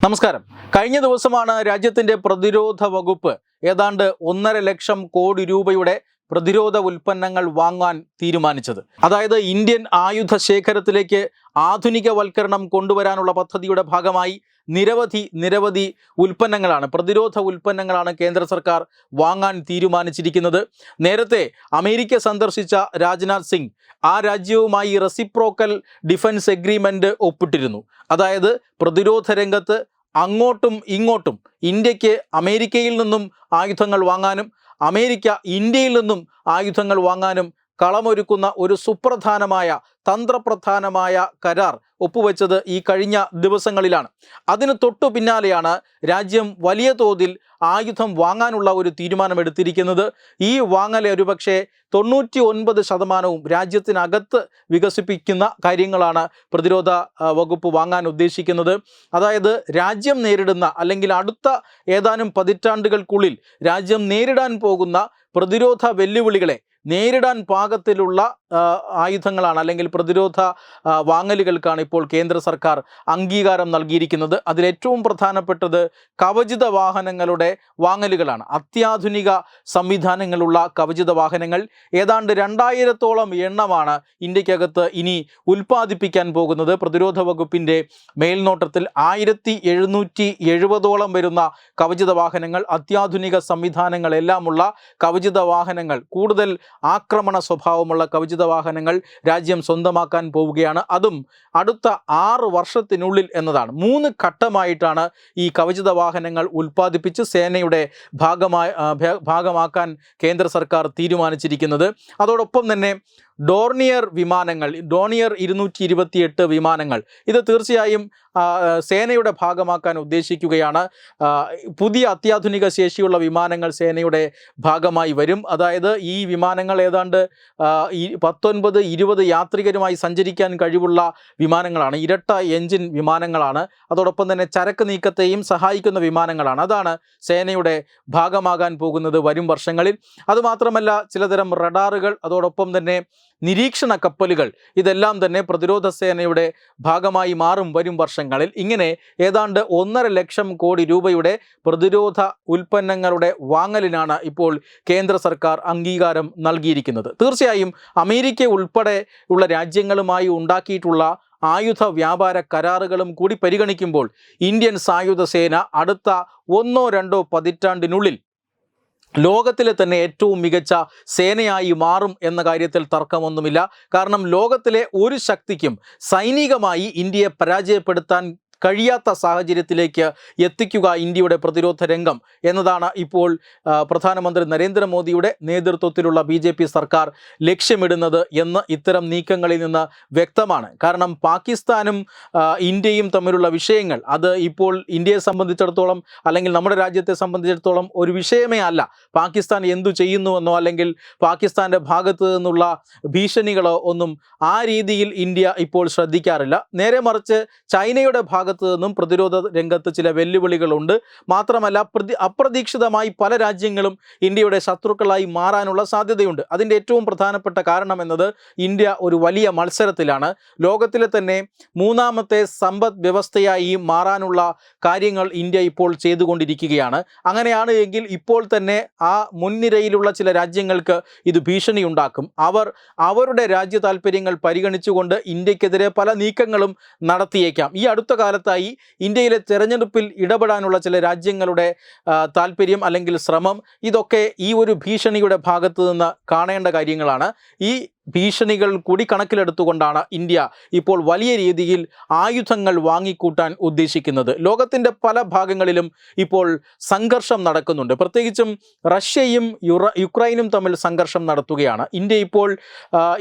നമസ്കാരം. കഴിഞ്ഞ ദിവസമാണ് രാജ്യത്തിന്റെ പ്രതിരോധ വകുപ്പ് ഏതാണ്ട് ഒന്നര ലക്ഷം കോടി രൂപയുടെ പ്രതിരോധ ഉൽപ്പന്നങ്ങൾ വാങ്ങാൻ തീരുമാനിച്ചത്. അതായത് ഇന്ത്യൻ ആയുധ ശേഖരത്തിലേക്ക് ആധുനികവൽക്കരണം കൊണ്ടുവരാനുള്ള പദ്ധതിയുടെ ഭാഗമായി നിരവധി നിരവധി ഉൽപ്പന്നങ്ങളാണ് പ്രതിരോധ ഉൽപ്പന്നങ്ങളാണ് കേന്ദ്ര സർക്കാർ വാങ്ങാൻ തീരുമാനിച്ചിരിക്കുന്നത്. നേരത്തെ അമേരിക്ക സന്ദർശിച്ച രാജ്നാഥ് സിംഗ് ആ രാജ്യവുമായി റെസിപ്രോക്കൽ ഡിഫൻസ് എഗ്രിമെന്റ് ഒപ്പിട്ടിരുന്നു. അതായത് പ്രതിരോധ രംഗത്ത് അങ്ങോട്ടും ഇങ്ങോട്ടും ഇന്ത്യയ്ക്ക് അമേരിക്കയിൽ നിന്നും ആയുധങ്ങൾ വാങ്ങാനും അമേരിക്ക ഇന്ത്യയിൽ നിന്നും ആയുധങ്ങൾ വാങ്ങാനും കളമൊരുക്കുന്ന ഒരു സുപ്രധാനമായ തന്ത്രപ്രധാനമായ കരാർ ഒപ്പുവെച്ചത് ഈ കഴിഞ്ഞ ദിവസങ്ങളിലാണ്. അതിന് തൊട്ടു പിന്നാലെയാണ് രാജ്യം വലിയ തോതിൽ ആയുധം വാങ്ങാനുള്ള ഒരു തീരുമാനമെടുത്തിരിക്കുന്നത്. ഈ വാങ്ങൽ ഒരുപക്ഷെ തൊണ്ണൂറ്റി ഒൻപത് ശതമാനവും രാജ്യത്തിനകത്ത് വികസിപ്പിക്കുന്ന കാര്യങ്ങളാണ് പ്രതിരോധ വകുപ്പ് വാങ്ങാൻ ഉദ്ദേശിക്കുന്നത്. അതായത് രാജ്യം നേരിടുന്ന അല്ലെങ്കിൽ അടുത്ത ഏതാനും പതിറ്റാണ്ടുകൾക്കുള്ളിൽ രാജ്യം നേരിടാൻ പോകുന്ന പ്രതിരോധ വെല്ലുവിളികളെ നേരിടാൻ പാകത്തിലുള്ള ആയുധങ്ങളാണ് അല്ലെങ്കിൽ പ്രതിരോധ വാങ്ങലുകൾക്കാണ് ഇപ്പോൾ കേന്ദ്ര സർക്കാർ അംഗീകാരം നൽകിയിരിക്കുന്നത്. അതിലേറ്റവും പ്രധാനപ്പെട്ടത് കവചിത വാഹനങ്ങളുടെ വാങ്ങലുകളാണ്. അത്യാധുനിക സംവിധാനങ്ങളുള്ള കവചിത വാഹനങ്ങൾ ഏതാണ്ട് രണ്ടായിരത്തോളം എണ്ണമാണ് ഇന്ത്യക്കകത്ത് ഇനി ഉൽപ്പാദിപ്പിക്കാൻ പോകുന്നത്. പ്രതിരോധ വകുപ്പിന്റെ മേൽനോട്ടത്തിൽ ആയിരത്തി എഴുന്നൂറ്റി എഴുപതോളം വരുന്ന കവചിത വാഹനങ്ങൾ അത്യാധുനിക സംവിധാനങ്ങളെല്ലാമുള്ള കവചിത വാഹനങ്ങൾ കൂടുതൽ ആക്രമണ സ്വഭാവമുള്ള കവചിത വാഹനങ്ങൾ രാജ്യം സ്വന്തമാക്കാൻ പോവുകയാണ്. അതും അടുത്ത ആറ് വർഷത്തിനുള്ളിൽ എന്നതാണ്. മൂന്ന് ഘട്ടമായിട്ടാണ് ഈ കവചിത വാഹനങ്ങൾ ഉൽപ്പാദിപ്പിച്ച് സേനയുടെ ഭാഗമായി ഭാഗമാക്കാൻ കേന്ദ്ര സർക്കാർ തീരുമാനിച്ചിരിക്കുന്നത്. അതോടൊപ്പം തന്നെ ഡോർണിയർ വിമാനങ്ങൾ ഡോണിയർ ഇരുന്നൂറ്റി ഇരുപത്തിയെട്ട് വിമാനങ്ങൾ. ഇത് തീർച്ചയായും സേനയുടെ ഭാഗമാക്കാൻ ഉദ്ദേശിക്കുകയാണ്. പുതിയ അത്യാധുനിക ശേഷിയുള്ള വിമാനങ്ങൾ സേനയുടെ ഭാഗമായി വരും. അതായത് ഈ വിമാനങ്ങൾ ഏതാണ്ട് പത്തൊൻപത് ഇരുപത് യാത്രികരുമായി സഞ്ചരിക്കാൻ കഴിവുള്ള വിമാനങ്ങളാണ്. ഇരട്ട എഞ്ചിൻ വിമാനങ്ങളാണ്. അതോടൊപ്പം തന്നെ ചരക്ക് നീക്കത്തെയും സഹായിക്കുന്ന വിമാനങ്ങളാണ്. അതാണ് സേനയുടെ ഭാഗമാകാൻ പോകുന്നത് വരും വർഷങ്ങളിൽ. അതുമാത്രമല്ല ചിലതരം റഡാറുകൾ അതോടൊപ്പം തന്നെ നിരീക്ഷണ കപ്പലുകൾ ഇതെല്ലാം തന്നെ പ്രതിരോധ സേനയുടെ ഭാഗമായി മാറും വരും വർഷങ്ങളിൽ. ഇങ്ങനെ ഏതാണ്ട് ഒന്നര ലക്ഷം കോടി രൂപയുടെ പ്രതിരോധ ഉൽപ്പന്നങ്ങളുടെ വാങ്ങലിനാണ് ഇപ്പോൾ കേന്ദ്ര സർക്കാർ അംഗീകാരം നൽകിയിരിക്കുന്നത്. തീർച്ചയായും അമേരിക്ക ഉൾപ്പെടെ ഉള്ള രാജ്യങ്ങളുമായി ഉണ്ടാക്കിയിട്ടുള്ള ആയുധ വ്യാപാര കരാറുകളും കൂടി പരിഗണിക്കുമ്പോൾ ഇന്ത്യൻ സായുധ സേന അടുത്ത ഒന്നോ രണ്ടോ പതിറ്റാണ്ടിനുള്ളിൽ ലോകത്തിലെ തന്നെ ഏറ്റവും മികച്ച സേനയായി മാറും എന്ന കാര്യത്തിൽ തർക്കമൊന്നുമില്ല. കാരണം ലോകത്തിലെ ഒരു ശക്തിക്കും സൈനികമായി ഇന്ത്യയെ പരാജയപ്പെടുത്താൻ കഴിയാത്ത സാഹചര്യത്തിലേക്ക് എത്തിക്കുക ഇന്ത്യയുടെ പ്രതിരോധ രംഗം എന്നതാണ് ഇപ്പോൾ പ്രധാനമന്ത്രി നരേന്ദ്രമോദിയുടെ നേതൃത്വത്തിലുള്ള ബി ജെ പി സർക്കാർ ലക്ഷ്യമിടുന്നത് എന്ന് ഇത്തരം നീക്കങ്ങളിൽ നിന്ന് വ്യക്തമാണ്. കാരണം പാകിസ്ഥാനും ഇന്ത്യയും തമ്മിലുള്ള വിഷയങ്ങൾ അത് ഇപ്പോൾ ഇന്ത്യയെ സംബന്ധിച്ചിടത്തോളം അല്ലെങ്കിൽ നമ്മുടെ രാജ്യത്തെ സംബന്ധിച്ചിടത്തോളം ഒരു വിഷയമേ അല്ല. പാകിസ്ഥാൻ എന്തു ചെയ്യുന്നുവെന്നോ അല്ലെങ്കിൽ പാകിസ്ഥാന്റെ ഭാഗത്തു നിന്നുള്ള ഭീഷണികളോ ഒന്നും ആ രീതിയിൽ ഇന്ത്യ ഇപ്പോൾ ശ്രദ്ധിക്കാറില്ല. നേരെ മറിച്ച് ചൈനയുടെ ഭാഗത്തു നിന്നും പ്രതിരോധ രംഗത്ത് ചില വെല്ലുവിളികളുണ്ട്. മാത്രമല്ല പ്രതി അപ്രതീക്ഷിതമായി പല രാജ്യങ്ങളും ഇന്ത്യയുടെ ശത്രുക്കളായി മാറാനുള്ള സാധ്യതയുണ്ട്. അതിന്റെ ഏറ്റവും പ്രധാനപ്പെട്ട കാരണം എന്നത് ഇന്ത്യ ഒരു വലിയ മത്സരത്തിലാണ്. ലോകത്തിലെ തന്നെ മൂന്നാമത്തെ സമ്പദ് വ്യവസ്ഥയായി മാറാനുള്ള കാര്യങ്ങൾ ഇന്ത്യ ഇപ്പോൾ ചെയ്തുകൊണ്ടിരിക്കുകയാണ്. അങ്ങനെയാണ് എങ്കിൽ ഇപ്പോൾ തന്നെ ആ മുൻനിരയിലുള്ള ചില രാജ്യങ്ങൾക്ക് ഇത് ഭീഷണി ഉണ്ടാക്കും അവർ അവരുടെ രാജ്യ താല്പര്യങ്ങൾ പരിഗണിച്ചുകൊണ്ട് ഇന്ത്യക്കെതിരെ പല നീക്കങ്ങളും നടത്തിയേക്കാം. ഈ അടുത്ത കാലത്തായി ഇന്ത്യയിലെ തെരഞ്ഞെടുപ്പിൽ ഇടപെടാനുള്ള ചില രാജ്യങ്ങളുടെ താല്പര്യം അല്ലെങ്കിൽ ശ്രമം ഇതൊക്കെ ഈ ഒരു ഭീഷണിയുടെ ഭാഗത്തു നിന്ന് കാണേണ്ട കാര്യങ്ങളാണ്. ഈ ഭീഷണികൾ കൂടി കണക്കിലെടുത്തുകൊണ്ടാണ് ഇന്ത്യ ഇപ്പോൾ വലിയ രീതിയിൽ ആയുധങ്ങൾ വാങ്ങിക്കൂട്ടാൻ ഉദ്ദേശിക്കുന്നത്. ലോകത്തിന്റെ പല ഭാഗങ്ങളിലും ഇപ്പോൾ സംഘർഷം നടക്കുന്നുണ്ട്. പ്രത്യേകിച്ചും റഷ്യയും യുക്രൈനും തമ്മിൽ സംഘർഷം നടത്തുകയാണ്. ഇന്ത്യ ഇപ്പോൾ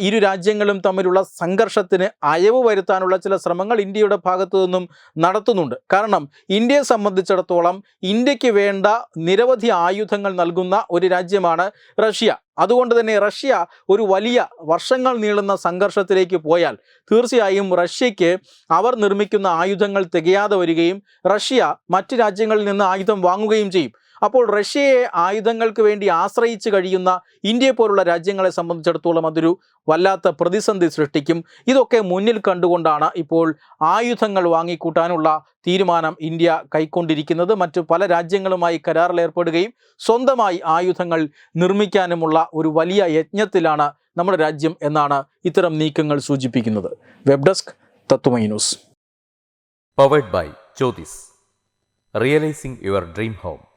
ഇരു രാജ്യങ്ങളും തമ്മിലുള്ള സംഘർഷത്തിന് അയവ് വരുത്താനുള്ള ചില ശ്രമങ്ങൾ ഇന്ത്യയുടെ ഭാഗത്തു നിന്നും നടത്തുന്നുണ്ട്. കാരണം ഇന്ത്യയെ സംബന്ധിച്ചിടത്തോളം ഇന്ത്യയ്ക്ക് വേണ്ട നിരവധി ആയുധങ്ങൾ നൽകുന്ന ഒരു രാജ്യമാണ് റഷ്യ. അതുകൊണ്ട് തന്നെ റഷ്യ ഒരു വലിയ വർഷങ്ങൾ നീളുന്ന സംഘർഷത്തിലേക്ക് പോയാൽ തീർച്ചയായും റഷ്യയ്ക്ക് അവർ നിർമ്മിക്കുന്ന ആയുധങ്ങൾ തികയാതെ വരികയും റഷ്യ മറ്റ് രാജ്യങ്ങളിൽ നിന്ന് ആയുധം വാങ്ങുകയും ചെയ്യും. അപ്പോൾ റഷ്യയെ ആയുധങ്ങൾക്ക് വേണ്ടി ആശ്രയിച്ച് കഴിയുന്ന ഇന്ത്യയെ പോലുള്ള രാജ്യങ്ങളെ സംബന്ധിച്ചിടത്തോളം അതൊരു വല്ലാത്ത പ്രതിസന്ധി സൃഷ്ടിക്കും. ഇതൊക്കെ മുന്നിൽ കണ്ടുകൊണ്ടാണ് ഇപ്പോൾ ആയുധങ്ങൾ വാങ്ങിക്കൂട്ടാനുള്ള തീരുമാനം ഇന്ത്യ കൈക്കൊണ്ടിരിക്കുന്നത്. മറ്റു പല രാജ്യങ്ങളുമായി കരാറിൽ ഏർപ്പെടുകയും സ്വന്തമായി ആയുധങ്ങൾ നിർമ്മിക്കാനുമുള്ള ഒരു വലിയ യജ്ഞത്തിലാണ് നമ്മുടെ രാജ്യം എന്നാണ് ഇത്തരം നീക്കങ്ങൾ സൂചിപ്പിക്കുന്നത്. Web desk Tatwamayi news. Powered by Jyothis realising your dream home